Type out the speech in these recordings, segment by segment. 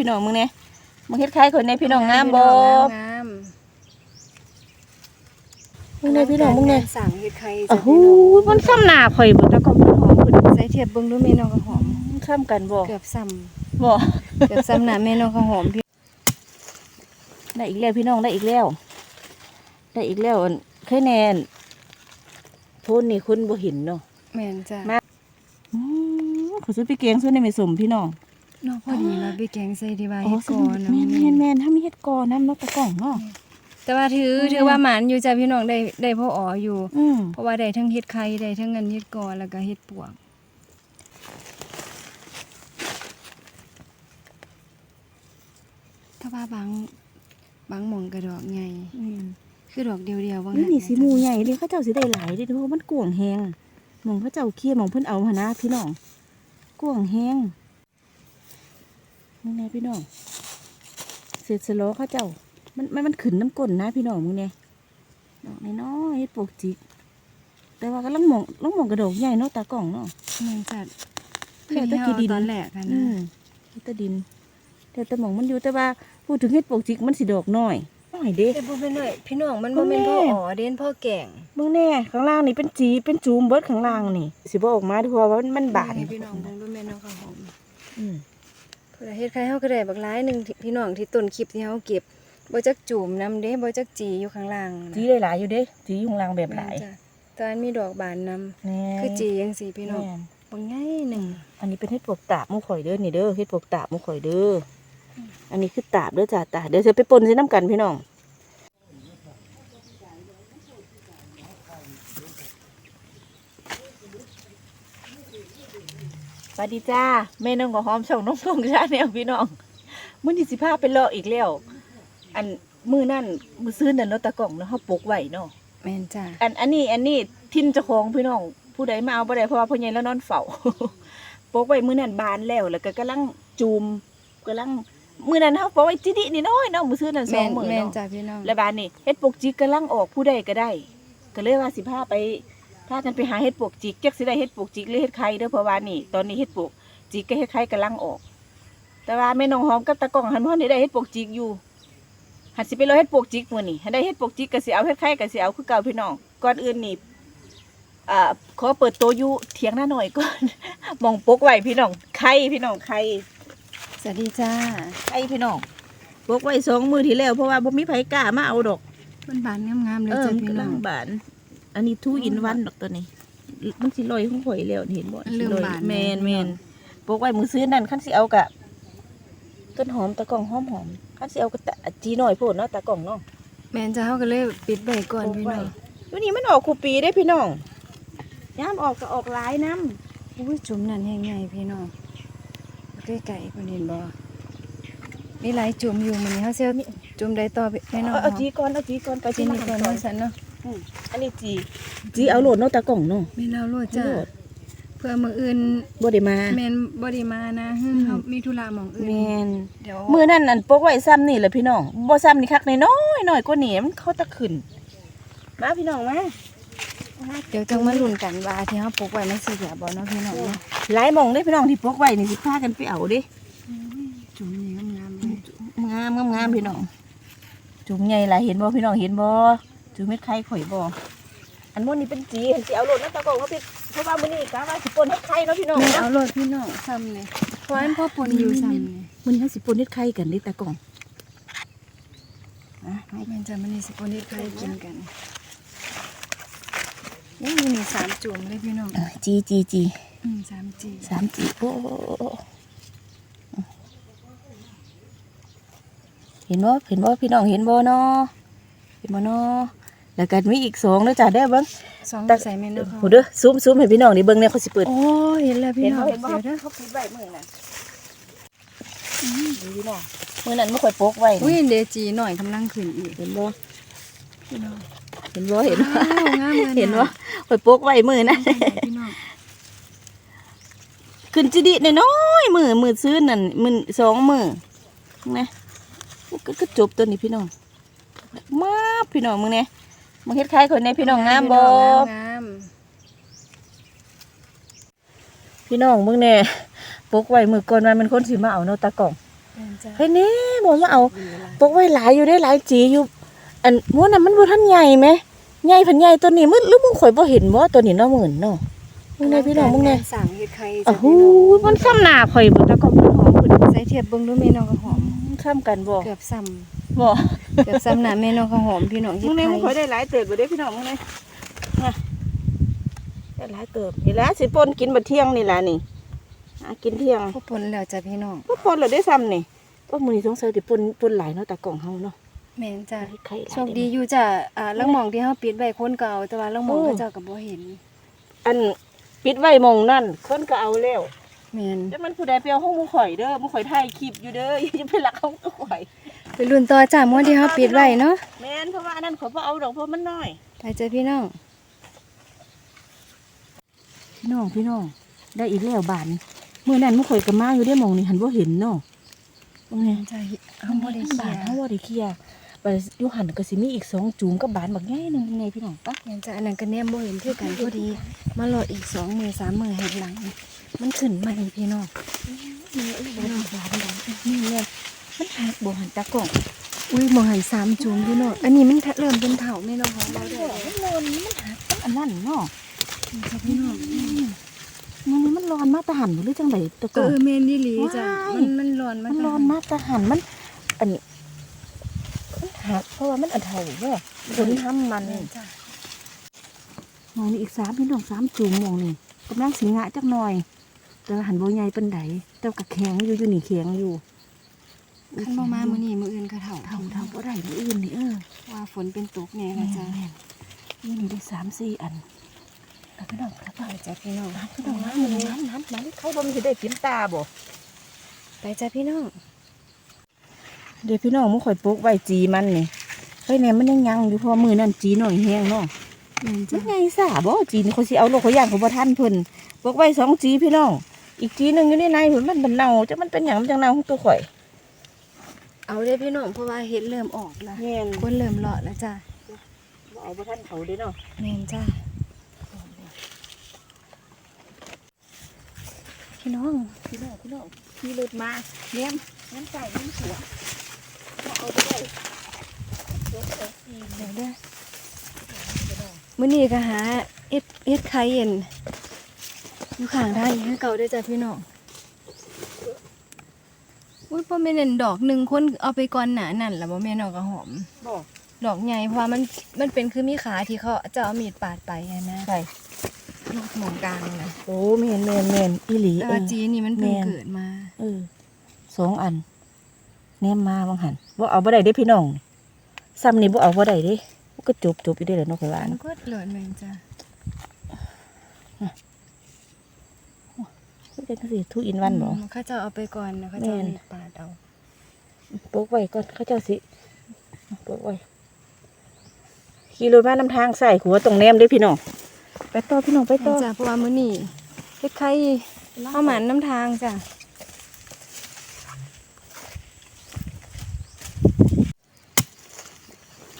พี่น้องมึงเนี่ยมึงเฮ็ดคล้ายคนในพี่น้องงามบ่งามมึงเนี่ยพี่น้องมึงเนี่ยสั่งเฮ็ดไข่โอ้โหมันซ้ำหน้าข่อยบ่ตะกองมันหอมขึ้นใส่เทียบเบิ่งดูแม่น้องก็หอมซ้ำกันบ่เกือบซ้ำบ่เกือบซ้ำหน้าแม่น้องก็หอมพี่ได้อีกแล้วพี่น้องได้อีกแล้ว ได้อีกแล้วอันเคยแน่นโทนนี่คุณบ่เห็นเนาะแม่นจ้ะมาอืมขอซื้อไปเกงซื้อในไม่สมพี่น้อง เนาะพอดีมาไปแกงใส่ที่ว่าอ๋อเฮ็ดก่อนแม่นนะแม่นแม่นถ้ามีเฮ็ดกอน้ำเนาะตะกล่องเนาะแต่ว่าถือถือว่าหมานอยู่จ้ะพี่น้องได้ได้พ่ออ๋ออยู่อืมเพราะว่าได้ทั้งเฮ็ดไข่ได้ทั้งเงินเฮ็ดก่อนแล้วก็เฮ็ดปวกถ้าว่าบางบางหม่องกระดอกใหญ่อืมคือดอกเดียวๆบางนี่นี่สีหมูใหญ่เลยเขาเจ้าสิได้หลายเด้เพราะว่ามันกวางแฮงหมองเขาเจ้าเคี่ยหมองเพิ่นเอาหนนะพี่น้องกวางแฮง นี่ไงพี่น้องเสร็จสโลเขาเจ้า มันมันมันขึ้นน้ำก้นนะพี่น้องมึงเนี่ยดอกน้อยๆเฮ็ดปลูกจิก แต่ว่าก็ลังหมองลังหมองกระโดกใหญ่เนาะตากล่องเนาะแม่นจัดแค่ตะกี้ดินตอนแรกอะอืนะมเฮ็ดแตะดิน แต่แตะหมองมันอยู่แต่ว่าพูดถึงเฮ็ดปลูกจิกมันสิดอกน้อยน้อยเด้แต่บ่เป็นหน่อยพี่น้องมันบ่บ่แม่แม่นพ่ออ๋อเด่นพ่อแก่งเบิ่งแน่ข้างล่างนี่เป็นจีเป็นจูมเบิดข้างล่างนี่สิบ่ออกมาเด้อเพราะว่ามันมันบาดให้พี่น้องเบิ่งดูแม่น้องข้าวหอมอืม เพิ่นเฮ็ดไข่เฮาก็ได้บักหลายหนึงที่พี่น้องที่ต้นคลิปที่เฮาเก็บบ่จักจุ่มน้ำเด้บ่จักจีอยู่ข้างล่างนะจีหลายๆอยู่เด้จีอยู่ข้างล่างแบบหลายแม่นจ้ะตอนมีดอกบานนำแน่คือจีจังซี่พี่น้องแม่นบ่ง่ายหนึงอันนี้เป็นเฮ็ดปลวกตาบหมูข่อยเด้อนี่เด้อเฮ็ดปลวกตาบหมูข่อยเด้อออันนี้คือตาบเด้อจ้าตาบเดี๋ยวจะไปปนใส่น้ำกันพี่น้อง วัสดีจ้าแม่น้องกับหอมช่องน้องพงชาแนลพี่น้องมื้อนี้สิพาไปเลาะอีกแล้ว อันมื้อนั่นมื้อซื้อนั่นเนาะตะกล่องเนาะเฮาปลูกไว้เนาะแม่นจ้ะอันอันนี้อันนี้ทินเจ้าของพี่น้อง ผู้ใดมาเอาบ่ได้เพราะว่าพ่อใหญ่แล้วนอนเฝ้าปกไว้มื้อนั้นบานแล้วแล้วก็กำลังจูมกำลังมื้อนั้นเฮาปกไว้จิดินี่น้อยเนาะมื้อซื้อนั้นสอแม่งนมื้อแม่นเนาะจ้ะพี่น้องแล้วบานนี่เฮ็ดปกจิกกำลังออกผู้ใดก็ได้ ก็เลยว่าสิพาไป พากันไปหาเฮ็ดปกจิกจักสิได้เฮ็ดปกจิกหรือเฮ็ดไข่เด้อเพราะว่านี่ตอนนี้เฮ็ดปกจิกกับเฮ็ดไข่กำลังออก แต่ว่าแม่น้องหอมกับตะกล้องหันพ่อนี่ได้เฮ็ดปกจิกอยู่หัดสิไปรอเฮ็ดปวกจิกมื้อนี้หันได้เฮ็ดปวกจิกก็สิเอาเฮ็ดไข่ก็สิเอาคือเก่าพี่น้องก่อนอื่นนี่อ่าขอเปิดโตวอยู่เถียงหน้าหน่อยก่อนมองปกไว้พี่น้องไข่พี่น้องไข่สวัสดีจ้าไข่พี่น้องปกไว้สองมือที่แล้วเพราะว่าบ่มีไผกล้ามาเอาดอกมันบานงามๆเลยเออจ้ะมันพี่กำน้ลัองงบาน อันนี้ทูอินวันดอกตัวนี้ มันสิลอยของข่อยแล้วนี่เห็นบ่มันเริ่มสิลอยบานแม่นแล้วแม่นปกไว้มือซื้อนั่นคันสิเอากะต้นหอมตะกล่องหอมหอมคันสิเอากะตะจีหน่อยโพดเนาะตะกล่องเนาะแม่นจ้ะเฮาก็เลยปิดไว้ก่อนพี่น้องวันนี้มันออกคูปีได้พี่น้องย้ำออกก็ออกหลายน้อุ้ยจุ่มนั่นแห้งใหญ่พี่น้องใกล้ๆเพิ่นเห็นบ่มีหลายจุ่มอยู่มื้อนี้เฮาสิเอาจุ่มใดต่อไปำแม่น้องเอาเอาจีก่อนเอาจีก่อนไปจิจีนมานี่หัก่อนนก่อเนาะนสันเนาะ อืมอันนี้จีจีเอาโหลดเนาะตากล่องเนาะแม่นเอาโลดจ้ะโหลดเพื่อมื้ออื่นบ่ได้มาแม่นบ่ได้มานะฮึเฮามีธุระหม่องอื่นแมนเดี๋ยวมือนั่นอันปกไว้ซ้ำนี่แหละพี่น้องบ่ซ้ำนี่คักน้อยๆหน่อยกว่านี้มันเขาตะขึ้นมาพี่น้องมาเดี๋ยวจังมาลุ้นกันว่าที่เฮาปลูกไว้มันสิเหลือบ่เนาะพี่น้องเนาะหลายหมองได้พี่น้องที่ปกไว้นี่สิพากันไปเอาเด้จุ่มนี่งามๆเลยงามงามงามพี่น้องจุ่มใหญ่หลายเห็นบ่พี่น้องเห็นบ่ จุ่มเม็ดไข่ข่อยบ่อันนู้นนี่เป็นจีเห็นสิเอาโหลดเนาะตากล่องเขาเป็นเพราะว่ามื้อนี้กะว่าสิปนเฮ็ดไข่เนาะพี่น้องแม่นเนาะเอาโลดพี่น้องซ้ำนี่เพราะอันพ่อปนอยู่ซ้ำนี่มันนี้สิปนเฮ็ดไข่กันเด้ตากล่องนะให้แม่นจะมันนี่สิปนเฮ็ดไข่กินกันนี่มีนี่สามจุ่มเลยพี่น้องเออจีจีจีอืมสามจีสามจีโอ้เห็นบ่เห็นบ่พี่น้องเห็นบ่เนาะเห็นบ่เนาะ แล้วก็มีอีกสองเด้อจ้าเด้อเบิ่งสองแต่ใส่แม่นเนาะโหเด้อซูมซูมให้พี่น้องนี่เบิ่งเนี่ยเขาสิเปิด โอ้เห็นแล้วพี่เห็นน้อบ่งเห็นบ่เดี๋ยวเด้อเขาปิดไว้มื้อนั้นดูพี่น้องมื้อนั้นบ่ค่อยโปกไว้อุ้ยนี่เดจีหน่อยกำลังขึ้นอีกเห็นบ่พี่น้องเห็นบ่เห็นบ่ว้าวงามเลยะเห็นบ่ค่อยโปกไว้มื้อนั้นพี่น้องขึ้นจิดิน้อยๆมือมือซื้อนั่นมือสองมือนะก็ก็จบตัวนี้พี่น้องมาพี่น้องมึงเนี่ย มึงเฮ็ดคล้ายคนในพี่น้องงามบ่งามพี่น้องมึงเนี่ยปกไว้มือก่อนว่ามันคนสิมาเอาเนาะตากล่องแม่นจ้ะเฮ้ยนี่บ่มาเอาปกไว้หลายอยู่ได้หลายจีอยู่ อันม้วนน่ะมันบ่ทันใหญ่ไหมใหญ่พันใหญ่ตัวนี้มึงหรือมึงข่อยบ่เห็นบ่ตัวนี้เนาะหมื่นเนาะมึงแน่พี่น้องมึงแน่สั่งเฮ็ดไข่อ้าจ้ะวหูมันซ้ำหน้าข่อยบ่ตะกอนมันหอมขึ้นใส่เทียบเบิ่งดูแม่น้องข้าวหอมมันซ้ำกันบ่เกือบซ้ำ บ่เกือบซ้ำหน้าแม่น้องข้าวหอมพี่น้องเฮ็มึดงแน่ไข่มึงข่อยได้หลายเติบบ่ได้พี่น้องมึงแน่มาได้หลายเติบนี่แหละสิปนกินบัดเที่ยงนี่ล่ะนี่หากินเที่ยงพวกปนแล้วจ้ะพี่น้องก็ปนแล้วได้ซ้ำนี่โอ้มื้อนี้สงสัยสิปนปนหลายเนาะตากล้องเฮาเนาะแม่นจ้ะไข่หลายโชคดีอยู่จ้ะอ่าลังหมองที่เฮาปิดไว้คนเก่าแต่ว่าลังหมองโอ้เขาเจ้าก็บ่เห็น อันปิดไว้หมองนั่นคนก็เอาแล้วแม่นแล้วมันผู้ใดไปเอาห้องหมูข่อยเด้อหมูข่อยถ่ายคลิปอยู่เด้ออย่าไปลักของข่อย ไปลุ้นต่อจ้ะม้วนที่เฮาปิดไว้เนาะแม่นเพราะว่าอันนั้นข่อยบ่เอาดอกเพราะมันน้อยไปจ้ะพี่น้อง พี่น้องพี่น้อง ได้อีกแล้วบานมื้อนั้นหมูข่อยก็มาอยู่ได้หมองนี่หันบ่เห็นเนาะว่าไงจ้ะเฮาบ่ได้เคลีบายนร์เฮาบ่ได้เคลียร์บัดอยู่หันก็สิมีอีกสองจูงกับบานบักใหญ่หนึงไงพี่น้องปะแม่นจ้ะอันนั้นก็แนมบ่เห็นคือกันพอดี มารออีก2มื้อ3มื้อให้หลัง มันขึ้นมาอีกพี่น้องนี่เอ้ยบานบานบานนี่เนี่ย มันหักบ่หันตากล้องอุ้ยหมองหันสามจุ่มพี่น้องอันนี้มันเริ่มเป็นเถาแม่น้องของบ่เราได้ได้มันนอนมันหักอันนั้นเนาะจ้ะพี่น้องมันมันร้อนมาตะหันบ่หรือจังไดตะเอกล้องอแม่นดีหลีจ้ะว้ายมันมันร้อนมันร้อนมากทหารมัน อันมันหักเพราะว่ามันอันเท่าเว่าผลทำมันแม่นจ้ะมองนี่อีกสามพี่น้องสามจูงมองนี่กำลังสิงะจักหน่อยแต่ว่าหันโบใหญ่เป็นไดแต่ก็แข็งอยู่อยู่นี่แข็งอยู่ คันบ่มามื้อนี้มื้ออื่นก็เถาเท่าเท่าก็ได้มื้ออื่นนี่เออว่าฝนเป็นตกแน่แม่นะนจ้ะแม่นนี่นี่ได้สามสี่อันเอาพี่น้องครับไปจ้ะพี่น้องน้ำพี่น้องน้ำน้ำน้ำน้ำเขาบ่มีสิได้กินตาบ่ไปจ้ะพี่น้องเดี๋ยวพี่น้องมึงข่อยปลูกไว้จีมันนี่เฮ้ยเนี่ยมันยังยังอยู่เพอมือนั่นจีหน่อยแห้งเนาะแม่นมัจ้ะนไงสาบ่จีนเขาสิเอาโลกเขาย่างเขาบ่ทันเพิ่นบอกไว้สองจีพี่น้องอีกจีหนึงอยู่ในในเพิ่นมันเป็นเน่าจะมันเป็นหยังมันจังเน่าของตัวข่อย เอาเด้อพี่น้องเพราะว่าเห็ดเริ่มออกแล้วแม่นคนเริ่มเลาะแล้วจ้ะบ่เอาบ่ทันเขาเด้เนาะแม่นจ้ะพี่น้องพี่น้องพี่น้องขี่รถมาแม่มน้ำใจน้ำหัวบ่เอาไปได้ยกเอาสิเดี๋ยวเด้อมื้อนี้ก็หาเอ็ดเอ็ดไข่เย็นอยู่ข้างทางอีกคือเก่าเด้อจ้ะพี่น้อง อุ้ยพ่อแม่นเห็นดอกหนึ่งคนเอาไปก่อนหนานั่นล่ะบ่แม่นดอกกระหอมบ่ดอกใหญ่เพราะว่ามันมันเป็นคือมีขาที่เขาจะเอามีดปาดไปอะนะใช่ดอกหมองกลางนะโอ้แม่นแม่นแม่นอีหลีแต่เอว่าอ จีนี่มันเพิ่งแม่น เกิดมา เออสองอันแนมมาบางหันบ่เอาบ่ได้เด้พี่น้องซ้ำนี่บ่เอาบ่ได้เด้มันก็จบจบอยู่ได้แหละเนาะข่อยว่ามันเนาะก็เหลือแมงจ้ะ มัน เป็นจังซี่ทุอินวันบ่อืมเขาจะเอาไปก่อนนะเขาจะเอาแม่นมีดปาดเอาปลูกไว้ก่อนเขาเจ้าสิปลูกไว้ขี่รถมานำทางใส่หัวตรงแนมเด้พี่น้องไปต่อพี่น้องไปแม่ต่อนจ้ะเพราะว่ามื้อนี้เฮ็ดไข่ข้าวหมันน้ำทางจ้ะ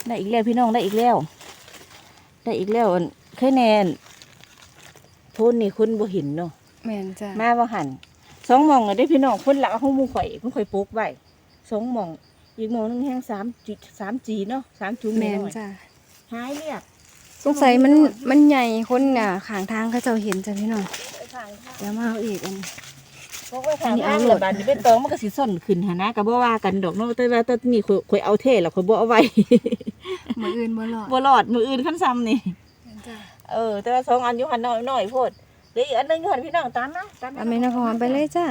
ได้อีกแล้วพี่น้องได้อีกแล้ว ได้อีกแล้วอันเคยแนนโทนนี่คุณบ่เห็นเนาะ แม่นจ้ะมาบ่หันสองหมองอะได้พี่น้องคนหลักเอาของหมูข่อยหมูข่อยปลูกไว้สองหมอง อีกหมองหนึงแห้งสามจีสามจีเนาะสามจุ่มแม่นน้อยจ้ะหายเรียบสงสัยมันมันใหญ่คนน่ะข้างทางเขาเจ้าเห็นจ้ะพี่น้องไปทางทางเดี๋ยวมาเอาอีกอันพวกไว้ทางอันนี้ทางเอาโหลแล้ดวบานนี้เป็นตองมันก็สิส้นขึ้นหนนะก็บ่ว่ากันดอกเนาะแต่ว่าตอนนี้ข่อยข่อยเอาเท่แล้วข่อยบ่เอาไว้ มื้ออื่นบ่รอดบ่รอดมืออื่นขั้นซ้ำนี่ แม่นจ้ะเออแต่ว่าสองอันอยู่หันน้อยน้อยโพด เดี๋ยวอีกอันหนึงอยู่หันพี่น้องตามนะตามเอาแม่นหอมไปเลยจ้ะ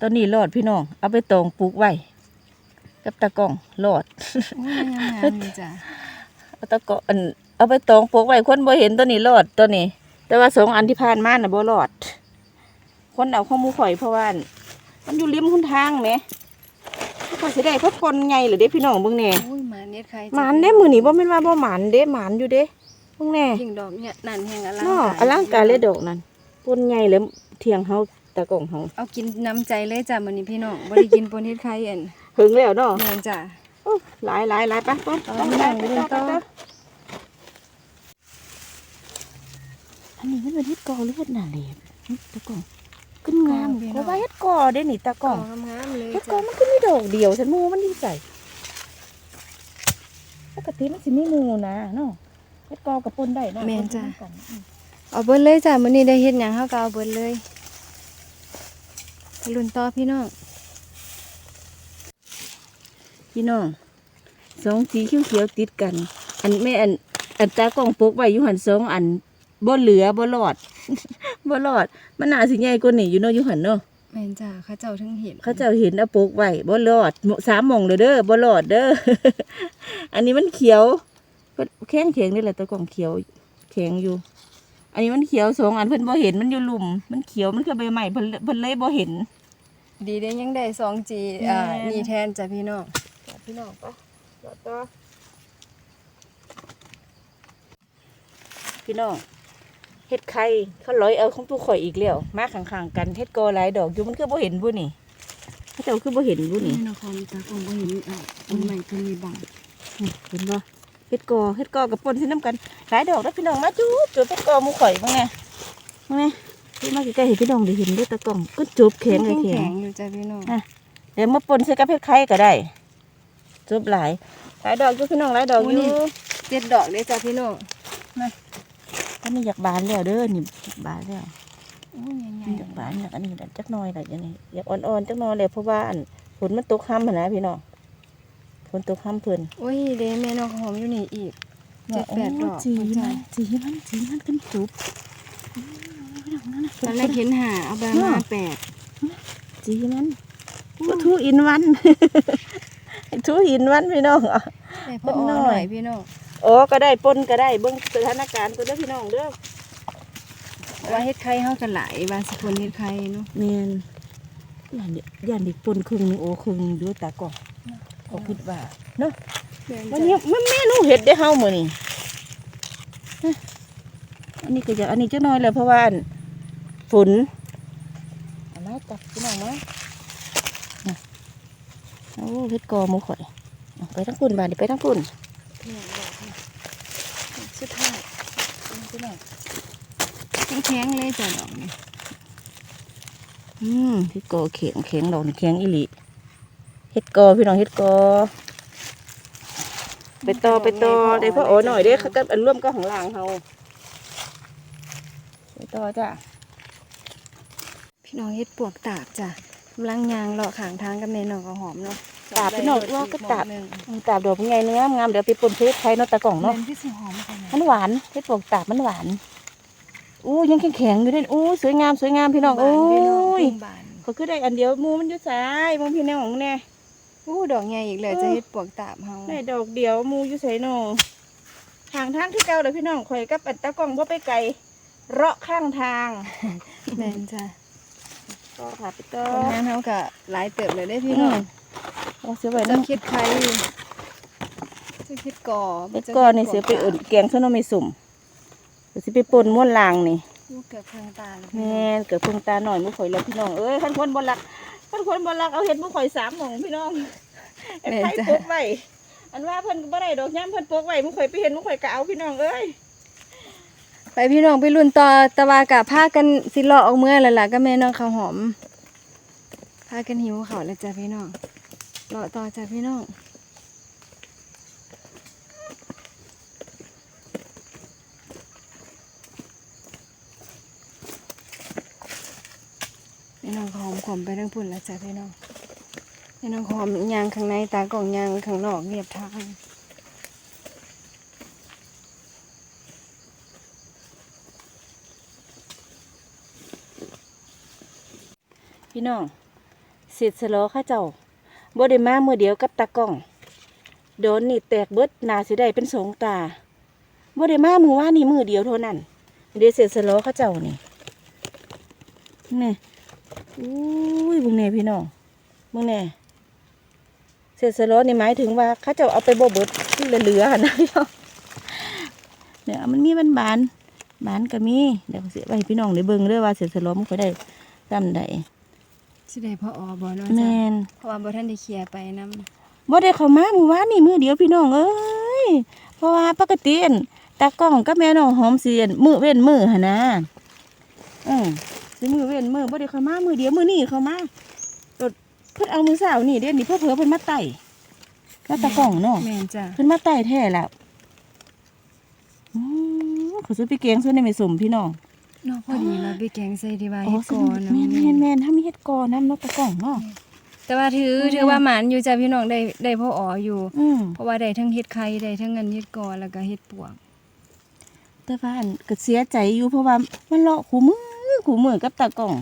ตอนนี้รอดพี่น้อง เอาไปตองปลูกไว้กับตะกร้องรอด โอ้ยงามๆเลยจ้ะเอาตะกร้ออันเอาไปตองปลูกไว้คนบ่เห็นตัวนี้รอดตัวนี้ แต่ว่าสองอันที่ผ่านมาน่ะบ่รอด คนเอาข้อมูข่อยเพราะว่ามันอยู่ริมคุณทางแหมเขาสิได้เขาปนไงหรือเด้พี่น้องเบิ่งแหน่โอ้ยหมาเน็ดไข่จ้ะหมานเด้มือนี้บ่แม่นว่าบ่หมานเด้หมานอยู่เด้ เบิ่งแหน่ยิ่งดอกเนี่ยนั่นแห่งอลังเนาะการอลังการเลยดอกนั้นปนใหญ่เลยเทียงเฮาตะกร้องเฮาเอากินน้ำใจเลยจ้ะมื้อนี้พี่น้องบ่ได้กินปนเฮ็ดไข่อันหึงแล้วเนาะแม่นจ้ะโอ้หลายหลายหลายไปไปเอาต้องไม่ไปได้ไปไม่ได้ต่อต่อไปต่ออันนี้มันเป็นเฮ็ดกอหรือเฮ็ดหน้าเหลบตะกร้องขึ้นงามพี่น้เพองราะว่าเฮ็ดกอได้นี่ตากล้องงามๆเลยเฮ็ดกอจ้ะมันก็มีดอกเดียวฉันมูมันดีใส่ปกติมันสิมีหมูนะเนาะเฮ็ดกอกับปนได้เนาะแม่นจ้ะปกันอืมเอาเบิดเลยจ้ะมื้อนี้ได้เฮ็ดหยังเฮาก็เอาเบิดเลยลุ้นต่อพี่น้อง พี่น้องสองสีเขียวๆติดกัน อันแม่อันอันตากล้องปกไว้อยู่หันสองอันบ่เหลือบ่รอด บ่รอด มันน่าสิใหญ่กว่านี้อยู่เนาะอยู่หันเนาะ แม่นจ้ะเขาเจ้าถึงเห็นเขาเจ้าเห็นเอาปกไว้บ่รอดหมสามหม่องเลยเด้อบ่รอดเด้อ อันนี้มันเขียว ก็แข็งแข็งนี่แหละตะกล่องเขียวแข็งอยู่ อันนี้มันเขียวสองอันเพิ่นบ่เห็นมันอยู่หลุม มันเขียวมันคือใบใหม่เพิ่นเพิ่นเลยบ่เห็น ดีได้ยังได้ 2G แม่นอ่านี่แทนจ้ะพี่น้องพี่น้องปะต่อพี่น้องเฮ็ดไข่เขาร้อยเอาของตู้ข่อยอีกแล้วมาข้างๆกันเฮ็ดกอหลายดอกอยู่มันคือบ่เห็นบุนี่เขาเจ้าคือบ่เห็นบุนี่นครตาคงบ่เห็นอ่าต้นไม้ต้นนี้บังนี่เห็นบ่ เฮ็ดกอเฮ็ดกอกับปนสิน้ำกันหลายดอกแล้วพี่น้องมาจูบจูบเฮ็ดกอหมูข่อยบ้างไงบ้างไงพี่มาใกล้ๆให้พี่น้องได้เห็นด้วยตะกล้องก็จูบแข็งเลยแข็แข็งงอยู่จ้ะพี่น้องอะเดี๋ยวมาปนใส่กับเฮ็ดไข่ก็ได้จูบหลายหลายดอกอยู่พี่น้องหลายดอกอยู่เจ็ดดอกเลยจ้ะพี่น้องอันนี้อยากบานแล้วเด้อนี่อยากบานแล้วโอ้ยใหญ่อยากบานอยากอันนี้จักหน่อยแหละอย่างนี้อยากอ่อนๆจักหน่อยเลยเพราะว่าอันฝนมันตกค่ำหั่นนะพี่น้องฝ นตกค่ำเพิ่นโอ้ยเด้แม่น้องหอมอยู่นี่อีกเจ็ดแปดดอกจีเข้าใจมันจีมันจีมันกันจุบตอนแรกเห็นหาเอาไปมาแปดจีมันก็ทูอินวันทูอินวันพี่น้องอะได้พอเป็นหน่หอยน่อยพี่น้องโอ้ก็ได้ปนก็ได้เบิ่งสถานการณ์ตัวเด้อพี่น้องเด้อว่าเฮ็ดไข่เฮากันหลายว่าสิคนเฮ็ดไข่เนาะแม่นย่านเดียวย่านเด็กปนครึ่งหนึงโอ้ครึ่งหนึงด้วยตากล่อง ก็คิดว่าเนาะวันนี้มันเมนูเห็ดได้เฮามื้อนี้ฮะอันนี้ก็จะอันนี้จะน้อยเลยเพราะว่าอันฝนเอาไม้ตักพี่น้องมาน่ะโอ้เห็ดกอหมูข่อยเอาไปทั้งปุ่นบาดนี้ไปทั้งปุ่นสุดท้ายพี่น้องแข็งๆเลยจ้ะดอกนี่อืมเห็ดกอแข็งแข็งดอกนี่แข็งอีหลี เห็ดกอพี่น้องเห็ดกอ ไปต่อไปต่อได้พ่อโอ้หน่อยเด้เขากับอันร่วมก็ของลางเฮาไปต่อจ้ะพี่น้องเฮ็ดปวกตาบจ้ะกำลังยางเลาะข้างทางกับแม่น้องก็หอมเนาะตาบพี่น้องว่าก็ตาบหนึ่งอืมตาบดอกเป็นไงเนื้องามเดี๋ยวไปปนเพชรไทยเนาะตะกล่องเนาะเนาะที่สิหอมค่ะมันหวานเพชรปลวกตาบมันหวานอู้ยังแข็งๆอยู่เด้อู้สวยงามสวยงามพี่น้องโอ้ยบานเขาคือได้อันเดียวหมูมันอยู่สายมองพี่น้องแน่ อู้ดอกใหญ่อีกแล้วจะเฮ็ดปวกตาบเฮาได้ดอกเดียวหมูอยู่ไสเนาะทางทางที่เก่าเลยพี่น้องข่อยกับอันตะกล่องบ่ไปไกลเราะข้างทางแม่นจ้ะต่อค่ะไปต่อตรงนั้นเฮาก็หลายเติบเลยได้พี่พี่น้น้อองงเอาเสียไว้จะนะคิดไข่จะคิดก่อเบ็ดก้อนนี่เสียไปเอิ่นแกงซะเนาะไม่สุ่มเดี๋ยวสิไปปนม้วนลางนี่ลูกเกือบเพิ่งตาเลยแม่นเกิดเพิ่งตาหน่อยมุข่อยแล้วพี่น้องเอ้ยขันคนบนลัก ขันคนบนลักเอาเห็ดมุข่อยสามหม่องพี่น้องไอ้ไผ่ปกไว้อันว่าเพิ่นก็บ่ได้ดอกย้ำเพิ่นปกไว้มุข่อยไปเห็นมุข่อยก็เอาพี่น้องเอ้ยไปพี่น้องไปรุ่นต่อตะวากะพากันสิเลาะออกเมื่อแล้วล่ะก็แม่น้องข้าวหอมพากันหิวข้าวแล้วจ้ะพี่น้องเลาะต่อจ้ะพี่น้อง พี่น้องหอมขมไปทั้งพุ่นแล้วจ้ะพี่น้องพี่น้องหอมยางข้างในตากล่องยางข้างนอกเรียบทางพี่น้องเสร็จสลอข้าเจ้าบ่ได้มามือเดียวกับตากล้อง โดนนี่แตกเบิดนาสิได้เป็นสองตาบ่ได้มามือว่านี่มือเดียวเท่านั้นเดี๋ยวเสร็จสลอข้าเจ้านี่นี่ อุ้ยบุงแน่พี่น้องบุงแน่เสร็จสลอนี่หมายถึงว่าข้าเจ้าเอาไปบ่เบิดที่เหลือๆหั่นนะพี่น้องเนี่ยมันมีมันบานบานก็มีเดี๋ยวเสียไปให้พี่น้องได้เบิ่งเด้อว่าเสร็จสลอมันค่อยได้ซ้ำใดสิได้พ่ออบ่เนาะแมจ้ะนเพราะว่าบ่ทันได้เคลียร์ไปนำบ่ได้เข้ามาหมู่ว่านนี่มือเดียวพี่น้องเอ้ยเพราะว่าปกติอั่นตากล้องกับแม่น้องหอมเสียนมือเว้นมือหั่นนะอืม สิสิมือเว้นมือบ่ได้เข้ามามือเดียวมือนี่เข้ามารถเพิ่นเอามือสาวนี่เด้นี่เพิ่นเผลอเพิ่นมาไต่มาตะกล่องเนาะแม่นจ้ะเพิ่นมาไต่แท้แล้วอือเขาซื้อไปเกงซื้อในไม่สมพี่น้องเนาะพอดีเราไปแกงใส่ที่ว่าอ๋อเฮ็ดก่อนเนาะแม่นแม่นแม่นถ้ามีเฮ็ดก่อนนำเนาะตะกล่องเนาะแต่ว่าถือแม่นถือว่าหมานอยู่จ้ะพี่น้องได้ได้พ่ออ๋ออยู่อืมเพราะว่าได้ทั้งเฮ็ดไข่ได้ทั้งเงินเฮ็ดก่อนแล้วก็เฮ็ดปวกแต่ว่าอันก็เสียใจอยู่เพราะว่ามันเลาะขู่มือ ขู่มือกับตากล่อง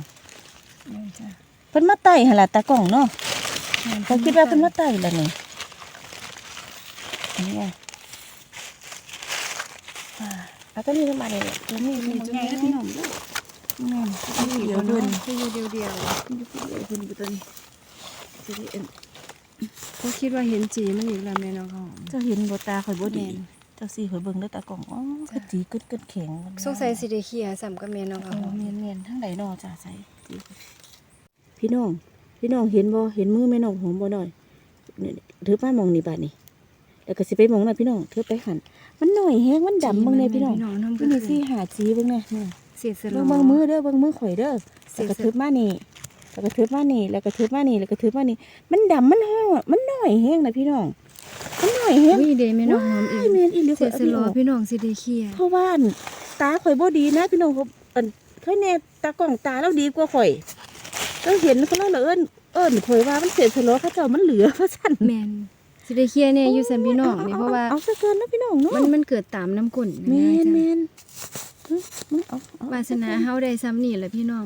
แม่นจ้ะเพิ่นมาไต่หั่นล่ะตากล่องเนาะเขาคิดว่าเพิ่นมาไต่แล้วนี่นี่ไงอ่าเอาตัวนี้ลงมาเลยตัวนี้มีตัวใหญ่แล้วพี่น้องเด้อแม่นเดี๋ยวเดินคืออยู่เดียวเดี๋ยวเพิ่นอยู่ตัวนี้ตัวนี้เอ็นๆก็คิดว่าเห็นจีมันอีกแล้วแม่น้องหอมเจ้าเห็นบ่ตาข่อยบ่ดีแม่นเจ้าสิข่อยเบิ่งเด้อตากล่องอ๋อจ้ะกระจีกึดกึดแข็งสงสัยสิได้เคลียร์ซ้ำกับแม่น้องเอหออมเมียนเมียนทั้งใดนอจ้าใส่พี่น้อง พี่น้องเห็นบ่เห็นมือแม่น้องหอมบ่หน่อยเนี่ยถือป้ามองนี่บาดนี่แล้วก็สิไปมองน่ะพี่น้องเธอไปหันมันหน่อยแฮงมันดำเบิ่งแน่พี่น้องน้ำพี่นี่สิหาจีเบิ่งแน่เนี่ยเสียสลเบิ่องเบิ่งมือเด้อเบิ่งมือข่อยเด้อเสีแล้วยก็สถือมานี่แล้วก็ถือมานี่แล้วก็ถือมานี่แล้วก็ถือมานี่ มันดำมันห่อมันหน่อยแฮงนะพี่น้อง มันหน่อยแฮงอุ้ยเดแม่น้องหอมอีกยแม่นอีหลีเสีข่อยยเอาสพี่ลอออกพี่น้องสิได้เคลียร์เพราะว่าอันตาข่อยบ่ดีนะ พี่น้องเขาอันเคยแน่ตากล้องตาแล้วดีกว่าข่อยก็เห็นเขาแล้วเหรอเอิ้นเอิ้นข่อยว่ามันเสียสลอเขาเจ้ามันเหลือเพราะฉันแม่นสิได้เคลียร์เนี่ยอยู่ซั่นพี่น้องนี่เพราะว่าเอาซะเกินนะพี่น้องเนาะมันมันเกิดตามน้ำก้นแม่นจ้ะแมนเฮ้ยมึงเอาเอวาสนาเฮาได้ซ้ำนี่แหละพี่น้อง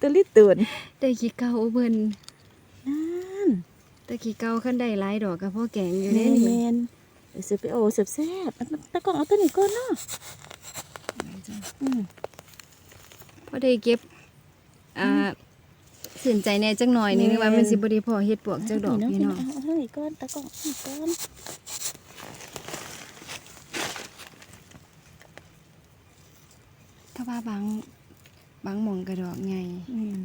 ตะลิตื่นได้ขี้เก่าเพิ่นนั่น แต่ขี้เก่าคันได้หลายดอกก็พอแกงอยู่แม่เด้นนี่แม่นเดี๋ยวสิไปโอ้แซ่บๆอันตากล้องเอาตัวนี้ก่อนเนาะอืมพอได้เก็บอ่าสินใจแน่จักหน่อยนี่นึกว่ามันสิบ่ได้พอเฮ็ดปวกจักดอกพี่น้องเอาเท่านี้ก่อนตากล้องเอาก่อนถ้าว่าบางบางหม่องก็ดอกใหญ่แม่น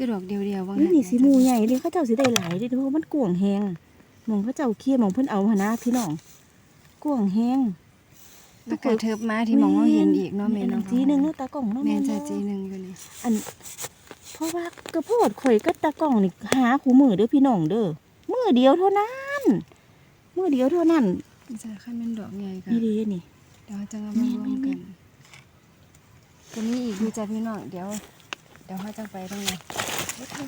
คือดอกเดียวๆว่านี่งั้นนี่สีหมูใหญ่เลยเขาเจ้าสิได้หลายเด้เพราะว่ามันกวางแหงหมองเขาเจ้าเคี่ยหมองเพิ่นเอาหนนะพี่น้องกวางแหงแล้วก็เทิบมาที่หมองเราเห็นอีกเนาะแม่เนาะทีหนึงเนาะตากล้องเนาะแม่นเนาะจ้ะจีหนึงอยู่นี่อัน เพราะว่ากระโพดข่อยกับตากล้องนี่หาคู่มือเด้อพี่น้องเด้อมือเดียวเท่านั้นมือเดียวเท่านั้นจ้ะคันมันดอกใหญ่ก็นี่ดีนี่เดี๋ยวจะเอามารวมกันก็มีอีกอยู่จ้ะพี่น้องเดี๋ยวเดี๋ยวเฮาจังไปตรงไหน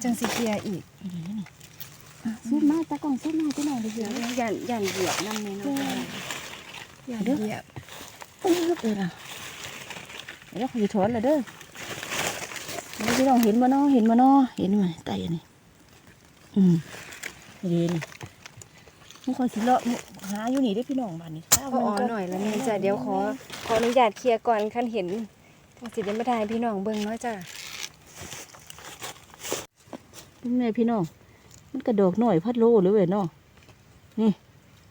จังสิเคลียร์อีกนี่ดีนี่อะซื้อมาตากล้องซื้อมาพี่น้องเด้อเดี๋ยวย่านย่านเหยียบนำแม่เนาะย่านเหยียบเออเออนะเดี๋ยวข่อยสิถอนและเด้อเดี๋ยวพี่น้องเห็นบ่เนาะเห็นบ่เนาะเห็นไหมไตอันนี้อืมเรียนมันคอยสิเลาะหาอยู่นี่ได้อพี่น้องบ้านนี้ข้าวพออ๋อหน่อยแล้วแม่จ้ะเดี๋ยวขอขออนุญาตเคลียร์ก่อนคันเห็นจังสิได้มาถ่ายพี่น้องเบิ่งเนาะจ้ะ เป็นไงพี่น้อง มันกระดอกหน่อยพัดโลเลยเว้ยเนาะนี่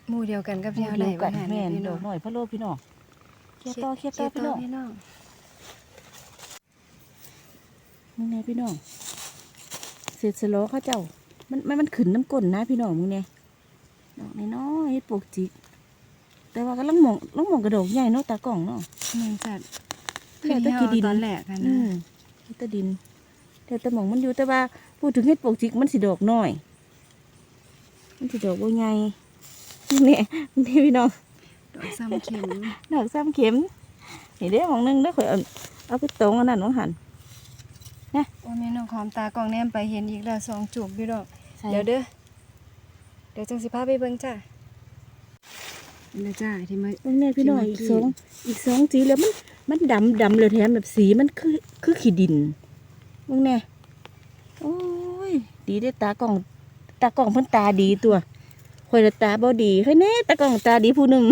หมู่เดียวกันกับที่เฮาได้เดียวกัว่านหั่นแม่นพี่ดน้ออกงหน่อยพัดโลพี่น้องเคลียร์ต่อเคลียร์ต่อพี่น้องพี่น้องมึงไงพี่น้องเสร็จสโลอเขาเจ้า มันมันมันขึ้นน้ำก้นนะพี่น้องมึงเนี่ยดอกน้อยๆปลูกจิก แต่ว่าก็ลังมองลังมองกระดอกใหญ่เนาะตากล่องเนาะแม่นจ้ะเดี๋คือยวที่ตะเฮากี้ดินตอนแรกอะอืนะมเฮ็ดแตะดิน แต่แตะหมองมันอยู่แต่ว่า พูดถึงเฮ็ดปลูกจิกมันสิดอกน้อย มันสิดอกบ่ใหญ่นี่นี่พี่น้อง ดอกซ้ำเข็ม ดอกซ้ำเข็มนี่เด้หมองหนึงเด้อข่อยเอาเอาไปตรงอันนั้นว่าหั่นโอ้แม่น้องหอมตากล้องแนมไปเห็นอีกแล้วสองจูบพี่น้องใส่เดี๋ยวเด้อ เดี๋ยวจังสิพาไปเบิ่งจ้ะนี่นะจ้าที่มาเบิ่งแน่พี่น้องที่อีกเมื่สอกี้องอีกสองสีแล้วมันมันดำดำเลยแถมแบบสีมันคือคือขี้ดินเบิ่งแน่ โอ้ย ดีเด้อตากล้อง ตากล้องเพิ่นตาดีตัวข่อยละตาบ่ดีใครแน่ตากล้องตาดีผู้หนึง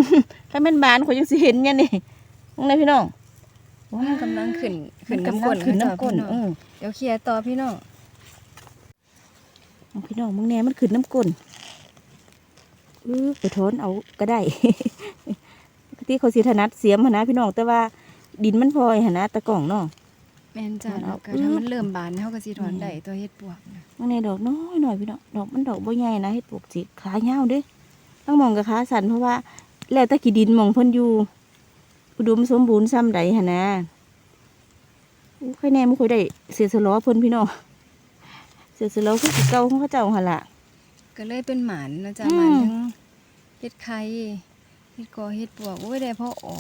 ถ้าแม่นบานข่อยยังสิเห็นเนี่ยนี่เบิ่งแน่พี่น้องมันกำลังขึ้นขึ้นมัน้ำกำลัก้งนขึ้นจ้ะน้ำก้นพี่องเออเดี๋ยวเคลียร์ต่อพี่น้องเอาพี่น้องมึงแน่มันขึ้นน้ำก้นเออไปถอนเอาก็ได้ปกติเขาสิถนัดเสียมหนนะพี่น้องแต่ว่าดินมันพลอยหนนะตะกล่องเนาะแม่นจ้ามันเอาแล้วก็ถ้ามันเริ่มบานเฮาก็สิถอนได้ตัวเฮ็ดปวกนะมึงแน่ดอกน้อยหน่อยพี่น้องดอกมันดอกบ่ใหญ่นะเฮ็ดปลูกจิกขาเหี่ยวเด้ต้องมองกับขาสั่นเพราะว่า แล้วแตะกี้ดินหมองเพิ่นอยู่อุดมสมบูรณ์ซ้ำใดหนนะอู้ค่อยแน่ไม่ค่อยได้เสียสล้อเพิ่นพี่น้องเสียสล้อคือสิเก่าของเขาเจ้าหั่นล่ะก็เลยเป็นหมานนะจ๊ะอืมหมานทั้งเฮ็ดไข่เฮ็ดกอเฮ็ดปวกโอ้ยได้พ่ออ๋อ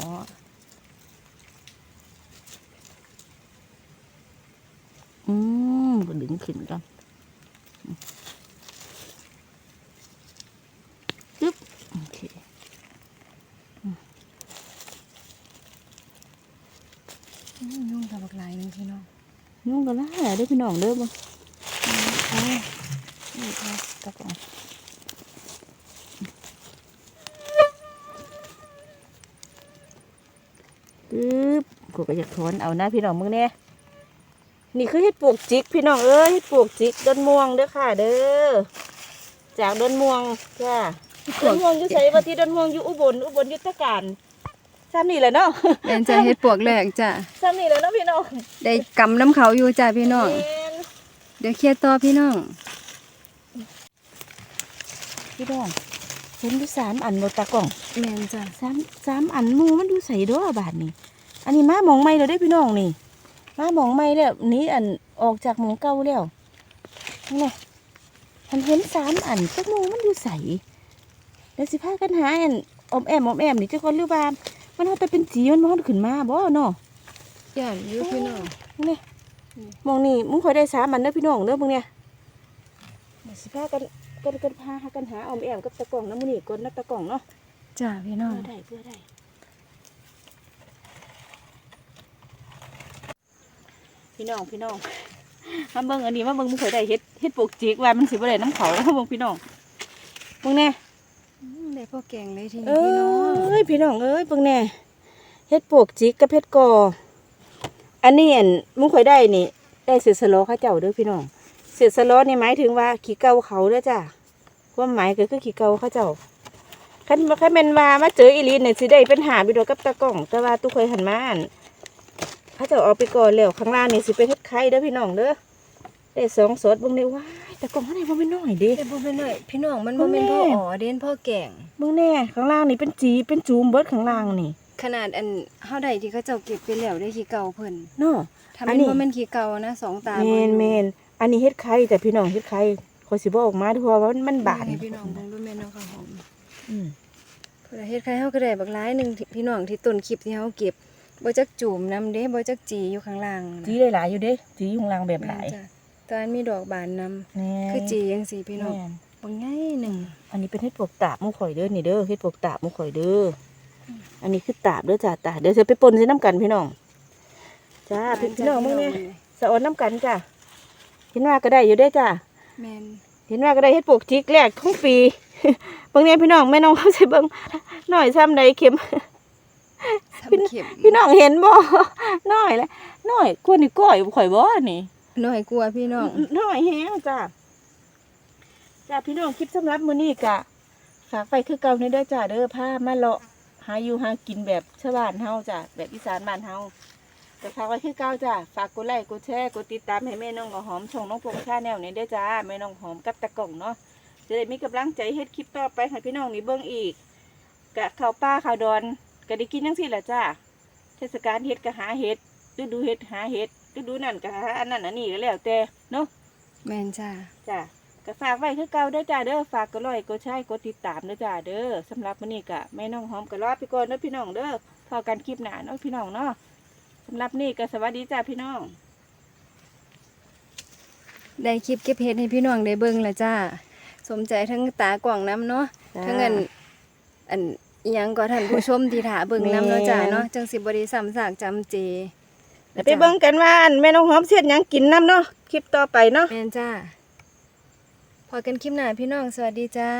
อืมก็ดึงขึ้นกันจึ๊บโอเคอืมยุ่งกับบักหลายหนึงพี่น้องนุ่งกันละเด้อพี่น้องเด้อบ่เอานี่ค่ะตะกอนปึ๊บกูก็อยากถอนเอานะพี่น้องมึงเนี่ย นี่คือเห็ดปวกจิกพี่น้องเอ้ยเห็ดปวกจิกต้นม่วงเด้อค่ะ เด้อจากต้นม่วงจ้าต้นม่วงอยู่ไสว่าที่ต้นม่วงอยู่อุบลอุบลยุทธการซ้ำนี่แหละเนาะแม่นจ้ะเฮ็ดปวกแรกจ้ะซ้ำนี่แหละเนาะพี่น้องได้กำน้ำเขาอยู่จ้ะพี่น้องแม่นเดี๋ยวเคลียร์ต่อพี่น้องพี่น้องเห็นอยู่สามอันบนตากล่องแม่นจ้ะสามสามอันหมูมันอยู่ใส่ด้อบาทนี่อันนี้มาหมองไม่แล้วได้อพี่น้องนี่ มาหมองไม่แล้วนี่อันออกจากหมองเก่าแล้วนี่มันเห็นสามอันจักหมูมันอยู่ใส่แล้วสิพากันหาอันอมแอมอมแอมนี่เจ้าคนหรือว่ามันเอาไปเป็นจีมันมันขึ้นมาบ่เนาะย่านอยู่พี่น้องนี่หมองนี่มึงคอยได้สามอันเด้อพี่น้องเด้อมึงเนี่ยเดี๋ยวสิพากันกันกันพาหากันหาอมแอมกับตะกล่องน้ำมันนี่ก้นนักตะกล่องเนาะจ้ะพี่น้องเพื่อได้เพื่อได้ พี่น้องพี่น้องมาเบิ่งอันนี้มาเบิ่งมึงเคยได้เฮ็ดเฮ็ดปลูกจิกว่ามันสิบ่ได้น้ำเขามาเบิ่งพี่น้องเบิ่งแน่อืมได้พ่อแกงเลยทีเอนี้พี่น้อง้ยพี่น้องเอ้ยเบิ่งแน่เฮ็ดปลูกจิกกับเฮ็ดกออันนี้อันมึงเคยได้นี่ ได้เสือสะโลอเขาเจ้าเด้อพี่น้องเสือสะโลอนี่หมายถึงว่าขี้เก่าเขาเด้อจ้ะความหมายก็คือขี้เก่าเขาเจ้าคันคันแม่นว่ามาเจออีหลีเนี่ยสิได้เป็นหาไปดอกกับตะกล้อง แต่ว่าตู้เคยหันมาอั่น เขาเจ้าเอาไปก่อนแล้วข้างล่างนี่สิเป็นเฮ็ดไข่เด้อพี่น้องเด้อได้สองสดเบิ่งได้ว้ายตะกล้องเขาได้บ่เป็นน้อยเด้ได้บ่เป็นหน่อยพี่น้องมันบ่แม่นแม่พ่ออ๋อเด่นพ่อแกงเบิ่งแน่ข้างล่างนี่เป็นจีเป็นจูมเบิดข้างล่างนี่ขนาดอันเฮาได้ที่เขาเจ้าเก็บไปแล้วได้ขี้เก่าเพิ่นเนาะ ถ้าอัมันนนี้ บ่แม่นขี้เก่านะสองตาแมนแมนอันนี้เฮ็ดไข่แต่พี่น้องเฮ็ดไข่คอยสิบ่ออกมาด้วยเพราะว่ามันมันบานให้พี่น้องเบิ่งดูแม่น้องข้าวหอมอืม เพื่อเฮ็ดไข่เฮาก็ได้บักหลายหนึงที่พี่น้องที่ต้นคลิปที่เฮาเก็บ บ่จักจูมนํเด้บ่จักจีอยู่ข้างล่างนะจีหลายๆอยู่เด้จีอยู่ข้างล่างแบบหลายแม่นจ้ะตอนมีดอกบานนำแม่นคือจีจังซี่พี่น้องแม่นบางง่ายหนึ่งอันนี้เป็นเฮ็ดปลวกตาบหมูข่อยเด้อนี่เด้อเฮ็ดปลวกตาบหมูข่อยเด้อออันนี้คือตาบเด้อจ้าตาบเดี๋ยวจะไปปนใส่น้ำกันพี่น้องจ้าพี่พี่น้องมึงเนี่ยสะออนน้ำกันจ้าเห็นว่าก็ได้อยู่เด้อจ้าแมนเห็นว่าก็ได้เฮ็ดปลวกจิกแรกของปีเบิ่งเนี่ยพี่น้องแม่น้องเขาใส่เบิ่งหน่อยซ้ำใดเข็ม สามเข็มพี่น้องเห็นบ่น้อยแล้วน้อยกว่านี่ก้อยข่อยบ่นี่น้อยกลัวาพี่น้องน้อยแฮงจ้าจ้าพี่น้องคลิปสำหรับมื้อนี้กะฝากไปคือเก่าในเด้อจ้าเด้อพามาเลาะหาอยู่หากินแบบชาวบ้านเฮาจ้าแบบอีสานบ้านเฮาแต่ฝากไว้คือเก่าจ้าฝากกดไลค์กดแชร์กดติดตามให้แม่น้องกับหอมช่องน้องพงชาแนลนี้เด้อจ้าแม่น้องหอมกับตะกล่องเนาะจะได้มีกำลังใจเฮ็ดคลิปต่อไปให้พี่น้องนี่เบิ่งอีกกะข้าวป้าข้าวดอน ก็ได้กินจังซี่แหละจ้าเทศกาลเฮ็ดก็หาเฮ็ดฤดูเฮ็ดหาเฮ็ดฤดูนั่นก็หาอันนั้นอันนี้ก็แล้วแต่เนาะแมนจ้าจ้ะก็ฝากไว้คือเก่าเด้อจ้าเด้อฝากกดไลค์กดแชร์กดติดตามเด้อจ้าเด้อสำหรับมื้อนี้ก็แม่น้องหอมก็ลาไปก่อนเด้อพี่น้องเด้อพอกันคลิปหน้าเนาะพี่น้องเนาะสำหรับนี่ก็สวัสดีจ้าพี่น้อง ได้คลิปเก็บเห็ดให้พี่น้องได้เบิ่งและจ้า สมใจทั้งตากล่องน้ำเนาะจ้าทั้งอันอัน อิหยังก็ท่านผู้ชมที่ถาเบิ่งน้ำเนาะจ้าแม่นเนาะจังสิบ่ได้ซ้ำซากจำเจเดี๋ยวไปเบิ่งกันว่าอันแม่น้องหอมเสียดหยังกินน้ำเนาะคลิปต่อไปเนาะ แมนจ้าพอกันคลิปหน้าพี่น้องสวัสดีจ้า